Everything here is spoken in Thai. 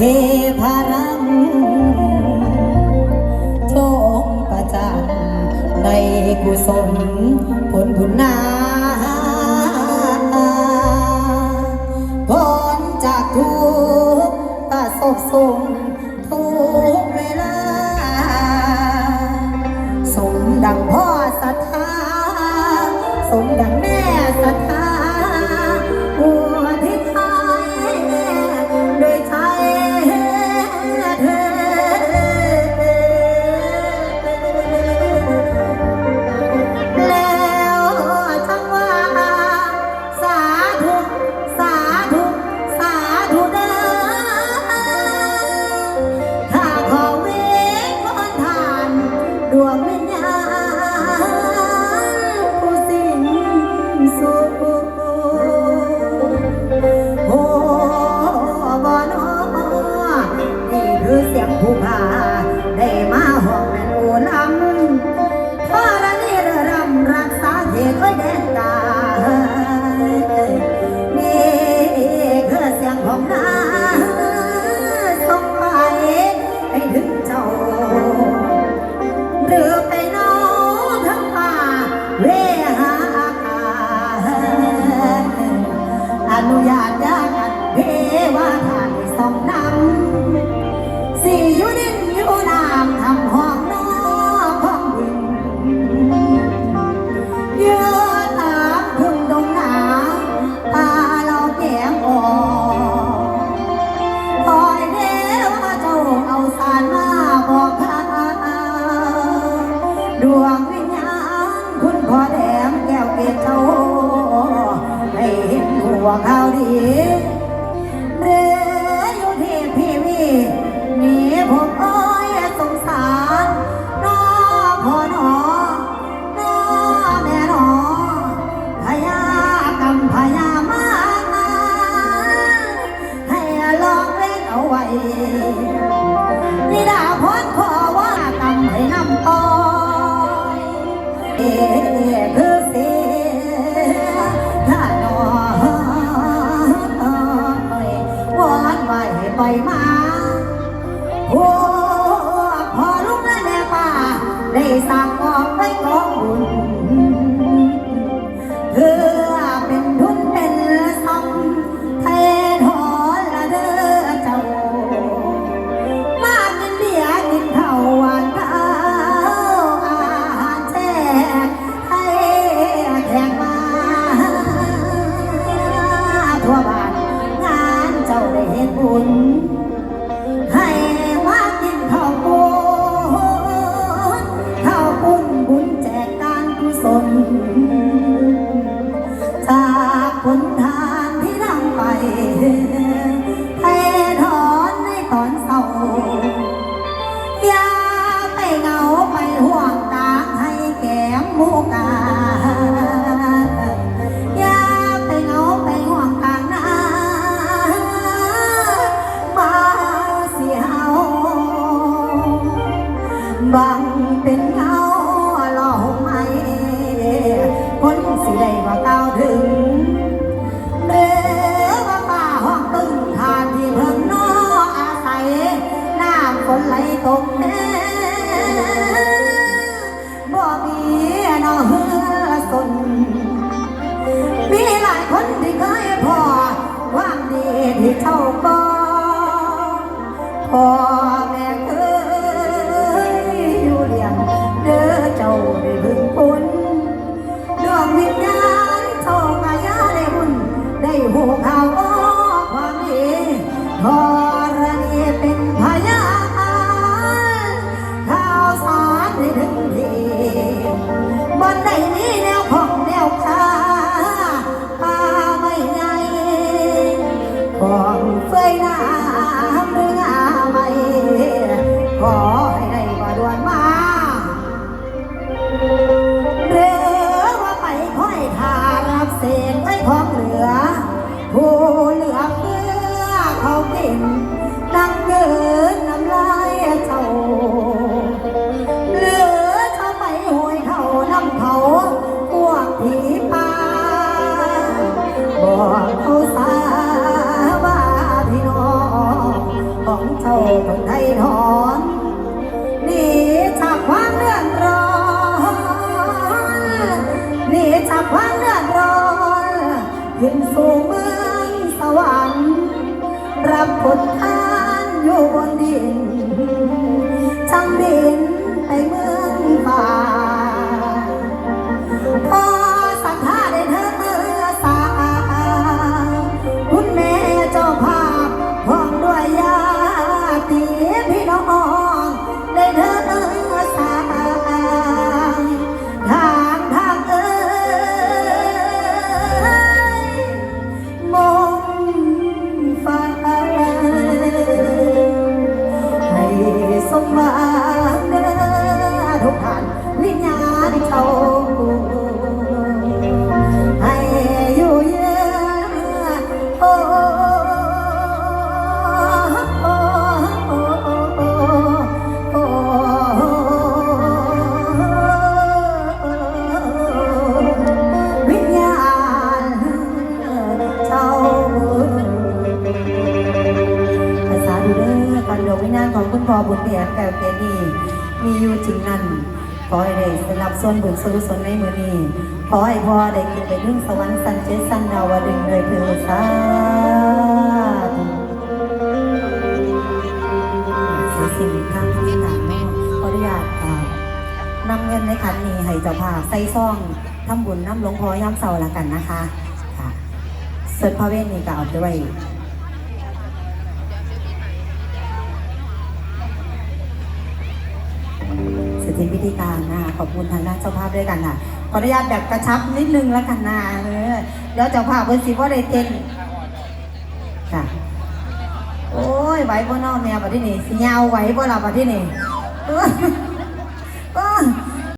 เทพารังโชคประจันในกุศลผลบุญนาพ้นจากทุกประสบสมทุกเวลา สมดังพ่อศรัทธา สมดังแม่ วกเขาดีเรอยู่ที่พี่วีมีผมเอ้ยสงสารน้าพ่อหนอน้าแม่หนอพยากรรมพยามาให้ลองเล่นเอาไว้นี่ดาพ้นขอว่ากรรมให้น้ำอ้อย สร้งมองให้ของบุญเธอ พอแม่เคยอยู่เลี้ยงเด้อเจ้าได้พึ่งพ้นดวงวิญญาณโชคายาได้บุญได้หูข่าความดีพอระดีเป็นพยานข่าวสารได้ถึงทีบนไดนี้แนวของแนวคาป่าไม่ไงของเฟยน้ำ Oh. จากความเลือดร้อนขึ้นสู่เมืองสวรรค์รับผลทานอยู่บนดิน งวิญญาณของคุณพ่อบุญเพียรแก้วเกดีมีอยู่จริงนั่นขอให้ได้สนับส่วนบุญสุศลในมือนี้ขอให้พ่อได้ขึ้นไปถึงสวรรค์สันเจสันดาวดึงส์เลยเถิดสาธุเสียสิ่งทางที่ต่างขออนุญาตนำเงินในขันนี้ให้เจ้าภาพใส่ซองทำบุญน้ำหลวงพ่อย่ำเสาละกันนะคะค่ะส่วนพระเวทนี่ก็เอาไปไว้ พิธีการนะคะขอบคุณทางด้านเจ้าภาพด้วยกันค่ะขออนุญาตแบบกระชับนิดนึงแล้วกันนะเออเดี๋ยวเจ้าภาพเพิ่นสิว่าได้เต้นค่ะ โอ้ยไหวบ่นอแมวบัดที่นี่สิยาวไหวบ่ล่ะบัดที่นี่